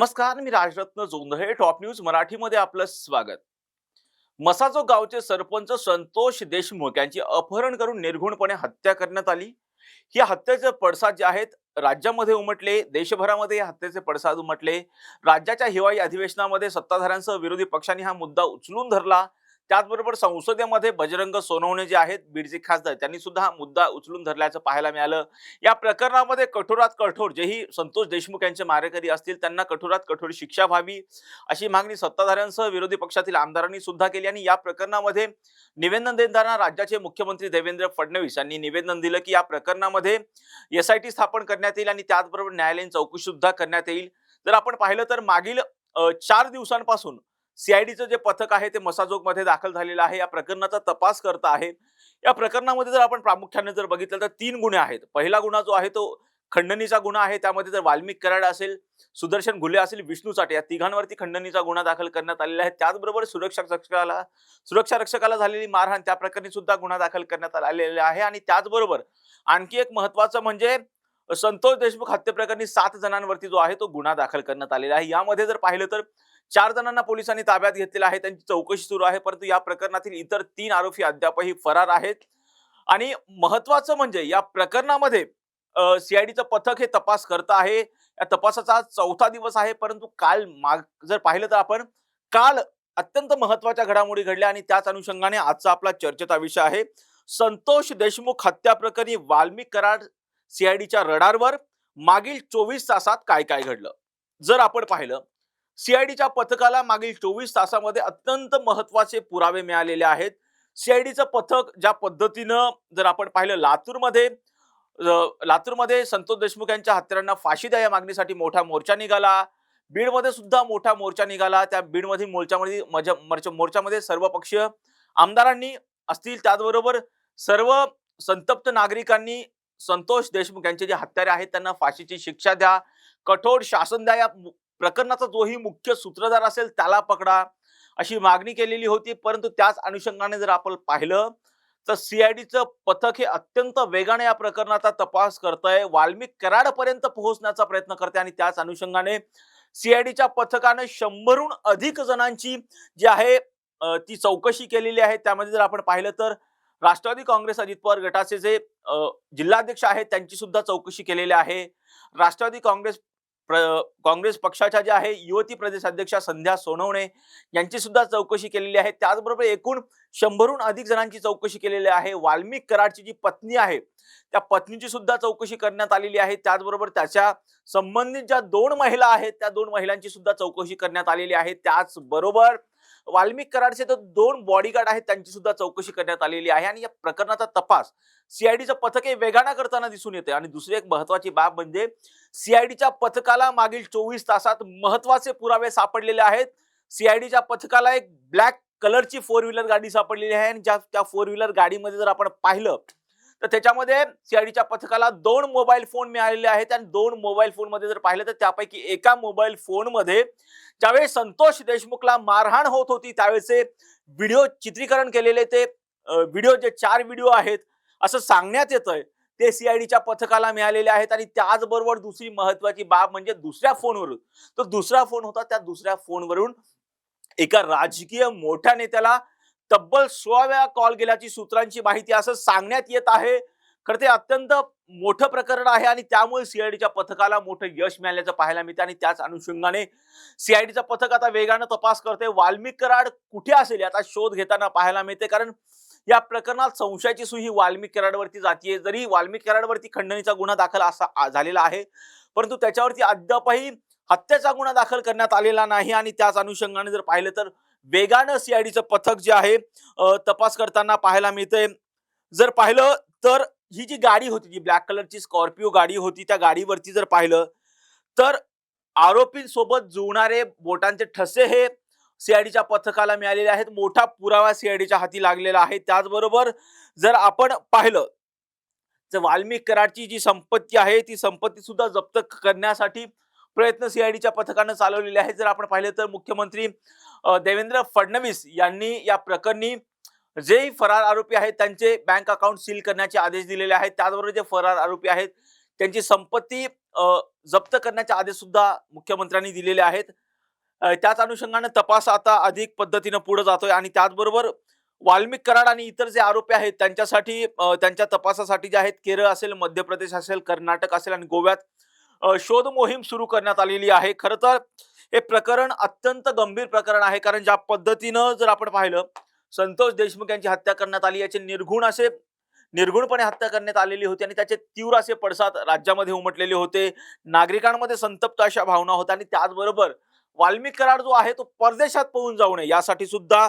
नमस्कार मी Rajratna Jondhale top news मराठीमध्ये आपलं स्वागत. मसाजो गावचे सरपंच संतोष देशमुख यांची अपहरण करून निर्घुणपणे हत्या करण्यात आली. या हत्येचे पडसाद जे आहेत राज्यामध्ये उमटले देशभरामध्ये या हत्येचे पडसाद उमटले. राज्याच्या हिवाळी अधिवेशनामध्ये सत्ताधाऱ्यांसह विरोधी पक्षांनी हा मुद्दा उचलून धरला. त्याचबरोबर संसदेमध्ये बजरंग सोनवणे जे आहेत बीडचे खासदार त्यांनी सुद्धा हा मुद्दा उचलून धरल्याचं पाहायला मिळालं. या प्रकरणामध्ये कठोरात कठोर जेही संतोष देशमुख यांचे मारेकरी असतील त्यांना कठोरात कठोर शिक्षा व्हावी अशी मागणी सत्ताधाऱ्यांसह विरोधी पक्षातील आमदारांनी सुद्धा केली. आणि या प्रकरणामध्ये निवेदन देताना राज्याचे मुख्यमंत्री देवेंद्र फडणवीस यांनी निवेदन दिलं की या प्रकरणामध्ये एस आय टी स्थापन करण्यात येईल आणि त्याचबरोबर न्यायालयीन चौकशी सुद्धा करण्यात येईल. जर आपण पाहिलं तर मागील चार दिवसांपासून सीआयडीचं जे पथक आहे ते मसाजोगमध्ये दाखल झालेलं आहे. या प्रकरणाचा तपास करत आहे. या प्रकरणामध्ये जर आपण प्रामुख्याने जर बघितलं तर तीन गुन्हे आहेत. पहिला गुन्हा जो आहे तो खंडणीचा गुन्हा आहे. त्यामध्ये जर वाल्मिक कराड असेल सुदर्शन घुले असेल विष्णू चाटे या तिघांवरती खंडणीचा गुन्हा दाखल करण्यात आलेला आहे. त्याचबरोबर सुरक्षा रक्षकाला सुरक्षा रक्षकाला झालेली मारहाण त्या प्रकरणी सुद्धा गुन्हा दाखल करण्यात आलेला आहे. आणि त्याचबरोबर आणखी एक महत्वाचं म्हणजे संतोष देशमुख हत्येप्रकरणी सात जणांवरती जो आहे तो गुन्हा दाखल करण्यात आलेला आहे. यामध्ये जर पाहिलं तर चार जणांना पोलिसांनी ताब्यात घेतलेलं आहे त्यांची चौकशी सुरू आहे परंतु या प्रकरणातील इतर तीन आरोपी अद्यापही फरार आहेत. आणि महत्वाचं म्हणजे या प्रकरणामध्ये सीआयडीचं पथक हे तपास करत आहे. या तपासाचा चौथा दिवस आहे परंतु काल माग जर पाहिलं तर आपण काल अत्यंत महत्त्वाच्या घडामोडी घडल्या आणि त्याच अनुषंगाने आजचा आपला चर्चेचा विषय आहे. संतोष देशमुख हत्या प्रकरणी वाल्मिक कराड सीआयडीच्या रडारवर मागील चोवीस तासात काय काय घडलं? जर आपण पाहिलं सीआयडीच्या पथकाला मागील चोवीस तासामध्ये अत्यंत महत्त्वाचे पुरावे मिळालेले आहेत. सीआयडीचं पथक ज्या पद्धतीनं जर आपण पाहिलं लातूरमध्ये लातूरमध्ये संतोष देशमुख यांच्या हत्यारांना फाशी द्या या मागणीसाठी मोठा मोर्चा निघाला. बीडमध्ये सुद्धा मोठा मोर्चा निघाला. त्या बीडमध्ये मोर्चामध्ये मोर्चा- मोर्चामध्ये सर्व पक्षीय आमदारांनी असतील. त्याचबरोबर सर्व संतप्त नागरिकांनी संतोष देशमुख यांचे जे हत्यारे आहेत त्यांना फाशीची शिक्षा द्या. कठोर शासन द्या या प्रकरणाचा जोही मुख्य सूत्रधार असेल त्याला पकडा. अशी मागणी केलेली होती परंतु त्याच अनुषंगाने जर आपण पाहिलं तर सीआयडीचं पथक हे अत्यंत वेगाने या प्रकरणाचा तपास करतंय वाल्मिक कराडपर्यंत पोहोचण्याचा प्रयत्न करते आणि त्याच अनुषंगाने सीआयडीच्या पथकाने शंभरहून अधिक जणांची जी आहे ती चौकशी केलेली आहे. त्यामध्ये जर आपण पाहिलं तर राष्ट्रवादी काँग्रेस अजित पवार गटाचे जे जिल्हाध्यक्ष आहेत त्यांची सुद्धा चौकशी केलेली आहे. राष्ट्रवादी काँग्रेस काँग्रेस पक्षाच्या ज्या आहे युवती प्रदेशाध्यक्षा संध्या सोनवणे यांची सुद्धा चौकशी केलेली आहे. त्याचबरोबर एकूण शंभरहून अधिक जणांची चौकशी केलेली आहे. वाल्मिक कराडची जी पत्नी आहे त्या पत्नीची सुद्धा चौकशी करण्यात आलेली आहे. त्याचबरोबर त्याच्या संबंधित ज्या दोन महिला आहेत त्या दोन महिलांची सुद्धा चौकशी करण्यात आलेली आहे. त्याचबरोबर वाल्मिक कराडचे तर दोन बॉडीगार्ड आहेत त्यांची सुद्धा चौकशी करण्यात आलेली आहे. आणि या प्रकरणाचा तपास सीआयडीचं पथक हे वेगानं करताना दिसून येते आणि दुसरी एक महत्वाची बाब म्हणजे सीआयडीच्या पथकाला मागील चोवीस तासात महत्त्वाचे पुरावे सापडलेले आहेत. सीआयडीच्या पथकाला एक ब्लॅक कलरची फोर व्हीलर गाडी सापडलेली आहे. आणि ज्या त्या फोर व्हीलर गाडीमध्ये जर आपण पाहिलं तर त्याच्यामध्ये सीआयडीच्या पथकाला दोन मोबाईल फोन मिळालेले आहेत. आणि दोन मोबाईल फोनमध्ये जर पाहिलं तर त्यापैकी एका मोबाईल फोनमध्ये ज्यावेळी ज्यावेळेस संतोष देशमुखला मारहाण होत होती त्यावेळेचे व्हिडिओ चित्रीकरण केलेले ते व्हिडिओ जे चार व्हिडिओ आहेत असं सांगण्यात येतंय. ते सीआयडीच्या पथकाला मिळालेले आहेत. आणि त्याचबरोबर दुसरी महत्वाची बाब म्हणजे दुसऱ्या फोनवरून तो दुसरा फोन होता त्या दुसऱ्या फोनवरून एका राजकीय मोठ्या नेत्याला तब्बल सोळा वेळा कॉल गेल्याची सूत्रांची माहिती असं सांगण्यात येत आहे. खरं ते अत्यंत मोठं प्रकरण आहे आणि त्यामुळे सीआयडीच्या पथकाला मोठं यश मिळाल्याचं पाहायला मिळतं आणि त्याच अनुषंगाने सीआयडीचं पथक आता वेगानं तपास करते वाल्मिक कराड कुठे असेल याचा शोध घेताना पाहायला मिळते कारण या प्रकरणात संशयाची सुई ही वाल्मिक कराडवरती जातीये जरी वाल्मिक कराडवरती खंडणीचा गुन्हा दाखल असा झालेला आहे परंतु त्याच्यावरती अद्यापही हत्येचा गुन्हा दाखल करण्यात आलेला नाही आणि त्याच अनुषंगाने जर पाहिलं तर वेगानं सीआयडीचं पथक जे आहे तपास करताना पाहायला मिळतंय. जर पाहिलं तर ही जी गाडी होती जी ब्लॅक कलरची स्कॉर्पिओ गाडी होती त्या गाडीवरती जर पाहिलं तर आरोपींसोबत जुळणारे बोटांचे ठसे हे सीआयडीच्या पथकाला मिळालेले आहेत. मोठा पुरावा सीआयडीच्या हाती लागलेला आहे. त्याचबरोबर जर आपण पाहिलं तर वाल्मिक कराडची जी संपत्ती आहे ती संपत्ती सुद्धा जप्त करण्यासाठी प्रयत्न सीआयडीच्या पथकानं चालवलेले आहेत. जर आपण पाहिलं तर मुख्यमंत्री देवेंद्र फडणवीस यांनी या प्रकरणी जेही फरार आरोपी आहेत त्यांचे बँक अकाउंट सील करण्याचे आदेश दिलेले आहेत. त्याचबरोबर जे फरार आरोपी आहेत त्यांची संपत्ती जप्त करण्याचे आदेश सुद्धा मुख्यमंत्र्यांनी दिलेले आहेत. त्याच अनुषंगाने तपास आता अधिक पद्धतीनं पुढे जातोय आणि त्याचबरोबर वाल्मिक कराड आणि इतर जे आरोपी आहेत त्यांच्यासाठी त्यांच्या तपासासाठी जे आहेत केरळ असेल मध्य प्रदेश असेल कर्नाटक असेल आणि गोव्यात शोध मोहीम सुरू करण्यात आलेली आहे. खरं तर हे प्रकरण अत्यंत गंभीर प्रकरण आहे. कारण ज्या पद्धतीनं जर आपण पाहिलं संतोष देशमुख यांची हत्या करण्यात आली याचे निर्घुण असे निर्गुणपणे हत्या करण्यात आलेली होती आणि त्याचे तीव्र असे पडसाद राज्यामध्ये उमटलेले होते. नागरिकांमध्ये संतप्त अशा भावना होत्या आणि त्याचबरोबर वाल्मिक कराड जो आहे तो परदेशात पळून जाऊ नये. यासाठी सुद्धा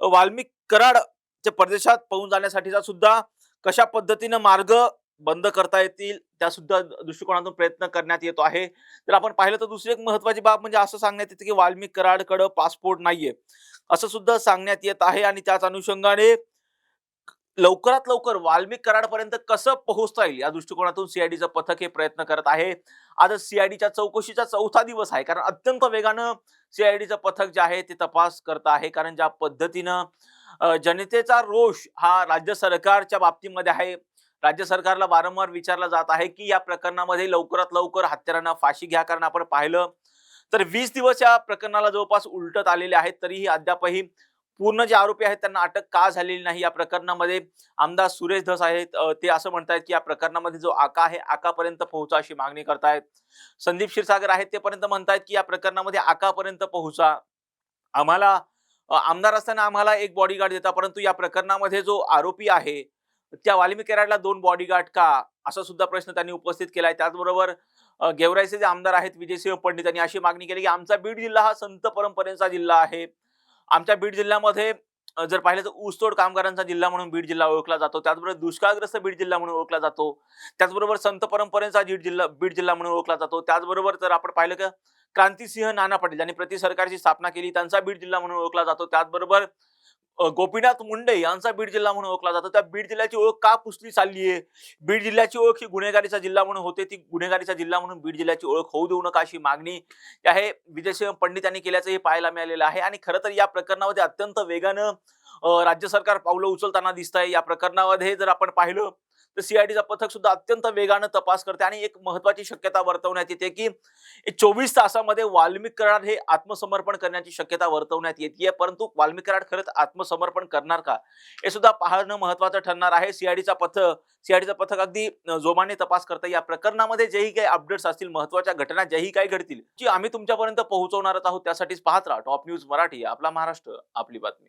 वाल्मिक कराड परदेशात पळून जाण्यासाठीचा सुद्धा कशा पद्धतीनं मार्ग बंद करता येतील त्या सुद्धा दृष्टिकोनातून प्रयत्न करण्यात येतो आहे. तर आपण पाहिलं तर दुसरी एक महत्वाची बाब म्हणजे असं सांगण्यात येते की वाल्मिक कराडकडं पासपोर्ट नाहीये. असं सुद्धा सांगण्यात येत आहे आणि त्याच अनुषंगाने लवकरात लवकर वाल्मिक कराडपर्यंत कसं पोहोचता येईल या दृष्टिकोनातून सीआयडीचं पथक हे प्रयत्न करत आहे. आज सीआयडीच्या चौकशीचा चौथा दिवस आहे कारण अत्यंत वेगानं सीआयडीचं पथक जे आहे ते तपास करत आहे. कारण ज्या पद्धतीनं जनतेचा रोष हा राज्य सरकारच्या बाबतीमध्ये आहे. राज्य सरकारला वारंवार विचारला जात आहे की या प्रकरणामध्ये लवकरात लवकर हत्यारांना फाशी घ्या कारण आपण पाहिलं तर वीस दिवस या प्रकरणाला जवळपास उलटत आलेले आहेत. तरीही अद्यापही पूर्ण जे आरोपी आहेत त्यांना अटक का झालेली नाही या प्रकरणामध्ये? आमदार सुरेश धस आहेत. ते असं म्हणतायत की या प्रकरणामध्ये जो आका आहे आकापर्यंत पोहोचा अशी मागणी करतायत. संदीप क्षीरसागर आहेत ते पर्यंत म्हणतायत की या प्रकरणामध्ये आकापर्यंत पोहोचा. आम्हाला आमदार असताना आम्हाला एक बॉडीगार्ड देता परंतु या प्रकरणामध्ये जो आरोपी आहे त्या वाल्मिकी कराडला दोन बॉडीगार्ड का? असा सुद्धा प्रश्न त्यांनी उपस्थित केलाय. त्याचबरोबर गेवराईचे जे आमदार आहेत विजयसिंह पंडित यांनी अशी मागणी केली की आमचा बीड जिल्हा हा संत परंपरेचा जिल्हा आहे. आमच्या बीड जिल्ह्यामध्ये जर पाहिलं तर ऊसतोड कामगारांचा जिल्हा म्हणून बीड जिल्हा ओळखला जातो. त्याचबरोबर दुष्काळग्रस्त बीड जिल्हा म्हणून ओळखला जातो. त्याचबरोबर संत परंपरेचा बीड जिल्हा बीड जिल्हा म्हणून ओळखला जातो. त्याचबरोबर जर आपण पाहिलं का क्रांतिसिंह नाना पाटील यांनी प्रति सरकारची स्थापना केली. त्यांचा बीड जिल्हा म्हणून ओळखला जातो. त्याचबरोबर गोपीनाथ मुंडे यांचा बीड जिल्हा म्हणून ओळखला जातो. त्या बीड जिल्ह्याची ओळख का पुसली चालली आहे बीड जिल्ह्याची ओळख ही गुन्हेगारीचा जिल्हा म्हणून होते. ती गुन्हेगारीचा जिल्हा म्हणून बीड जिल्ह्याची ओळख होऊ देऊ नका अशी मागणी आहे विजयसिंह पंडित यांनी केल्याचं हे पाहायला मिळालेलं आहे. आणि खरं तर या प्रकरणामध्ये अत्यंत वेगानं राज्य सरकार पावलं उचलताना दिसत आहे या प्रकरणामध्ये जर आपण पाहिलं तर सीआयडीचं पथक सुद्धा अत्यंत वेगानं तपास करते आणि एक महत्वाची शक्यता वर्तवण्यात येते की चोवीस तासामध्ये वाल्मिक कराड हे आत्मसमर्पण करण्याची शक्यता वर्तवण्यात येते परंतु वाल्मिक कराड खरंच आत्मसमर्पण करणार का? हे सुद्धा पाहणं महत्वाचं ठरणार आहे. सीआयडीचा पथक सीआयडीचं पथक अगदी जोमाने तपास करतं. या प्रकरणामध्ये जेही काही अपडेट्स असतील महत्त्वाच्या घटना ज्याही काही घडतील जी आम्ही तुमच्यापर्यंत पोहोचवणारच आहोत त्यासाठीच पाहत राहा. टॉप न्यूज मराठी आपला महाराष्ट्र आपली बातमी.